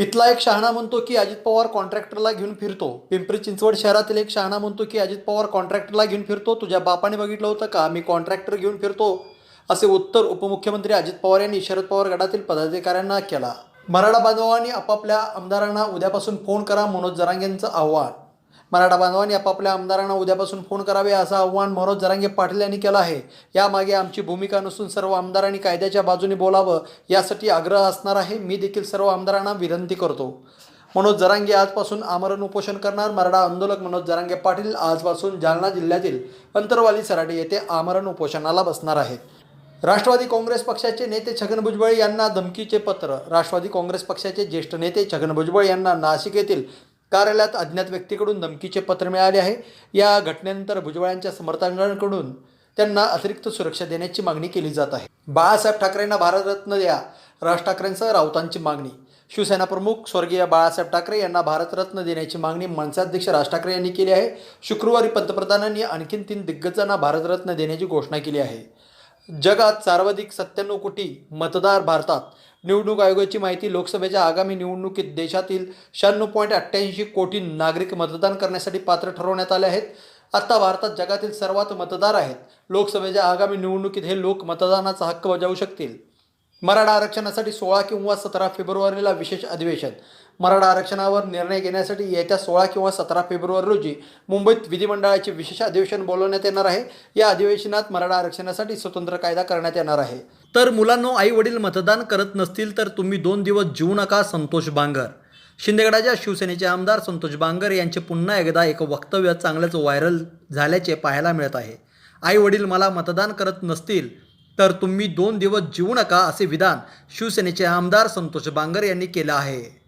इथला एक शहाणा म्हणतो की अजित पवार कॉन्ट्रॅक्टरला घेऊन फिरतो. पिंपरी चिंचवड शहरातील एक शहाणा म्हणतो की अजित पवार कॉन्ट्रॅक्टरला घेऊन फिरतो. तुझ्या बापाने बघितलं होतं का? मी कॉन्ट्रॅक्टर घेऊन फिरतो. असे उत्तर उपमुख्यमंत्री अजित पवार यांनी शरद पवार गटातील पदाधिकाऱ्यांना केला. मराठा बांधवांनी आपापल्या आमदारांना उद्यापासून फोन करा मनोज जरांगेंचं आव्हान. मराठा बांधवांनी आपापल्या आमदारांना उद्यापासून फोन करावे असं आव्हान मनोज जरांगे पाटील यांनी केलं आहे. यामागे आमची भूमिका नसून सर्व आमदारांनी कायद्याच्या बाजूने बोलावं यासाठी आग्रह असणार आहे. मी देखील सर्व आमदारांना विनंती करतो. मनोज जरांगे आजपासून आमरण उपोषण करणार. मराठा आंदोलक मनोज जरांगे पाटील आजपासून जालना जिल्ह्यातील अंतरवाली सराटी येथे आमरण उपोषणाला बसणार आहेत. राष्ट्रवादी काँग्रेस पक्षाचे नेते छगन भुजबळ यांना धमकीचे पत्र. राष्ट्रवादी काँग्रेस पक्षाचे ज्येष्ठ नेते छगन भुजबळ यांना नाशिक येथील कार्यालयात अज्ञात व्यक्तीकडून धमकीचे पत्र मिळाले आहे. या घटनेनंतर भुजबळांच्या समर्थकांकडून त्यांना अतिरिक्त सुरक्षा देण्याची मागणी केली जात आहे. बाळासाहेब ठाकरेंना भारतरत्न द्या राज ठाकरेंसह राऊतांची मागणी. शिवसेना प्रमुख स्वर्गीय बाळासाहेब ठाकरे यांना भारतरत्न देण्याची मागणी मनसाध्यक्ष राज ठाकरे यांनी केली आहे. शुक्रवारी पंतप्रधानांनी आणखीन तीन दिग्गजांना भारतरत्न देण्याची घोषणा केली आहे. जगात सर्वाधिक सत्त्याण्णव कोटी मतदार भारतात. निवडणूक आयोगाची माहिती लोकसभेच्या आगामी निवडणुकीत देशातील शहाण्णव पॉईंट अठ्ठ्याऐंशी कोटी नागरिक मतदान करण्यासाठी पात्र ठरवण्यात आले आहेत. आत्ता भारतात जगातील सर्वात मतदार आहेत. लोकसभेच्या आगामी निवडणुकीत हे लोक मतदानाचा हक्क बजावू शकतील. मराठा आरक्षणासाठी सोळा किंवा सतरा फेब्रुवारीला विशेष अधिवेशन. मराठा आरक्षणावर निर्णय घेण्यासाठी येत्या सोळा किंवा सतरा फेब्रुवारी रोजी मुंबईत विधिमंडळाचे विशेष अधिवेशन बोलवण्यात येणार आहे. या अधिवेशनात मराठा आरक्षणासाठी स्वतंत्र कायदा करण्यात येणार आहे. तर मुलांनो आई वडील मतदान करत नसतील तर तुम्ही दोन दिवस जीवू नका संतोष बांगर. शिंदेगडाच्या शिवसेनेचे आमदार संतोष बांगर यांचे पुन्हा एकदा एक वक्तव्य चांगलंच व्हायरल झाल्याचे पाहायला मिळत आहे. आई वडील मला मतदान करत नसतील तर तुम्ही दोन दिवस जीवू नका असे विधान शिवसेनेचे आमदार संतोष बांगर यांनी केलं आहे.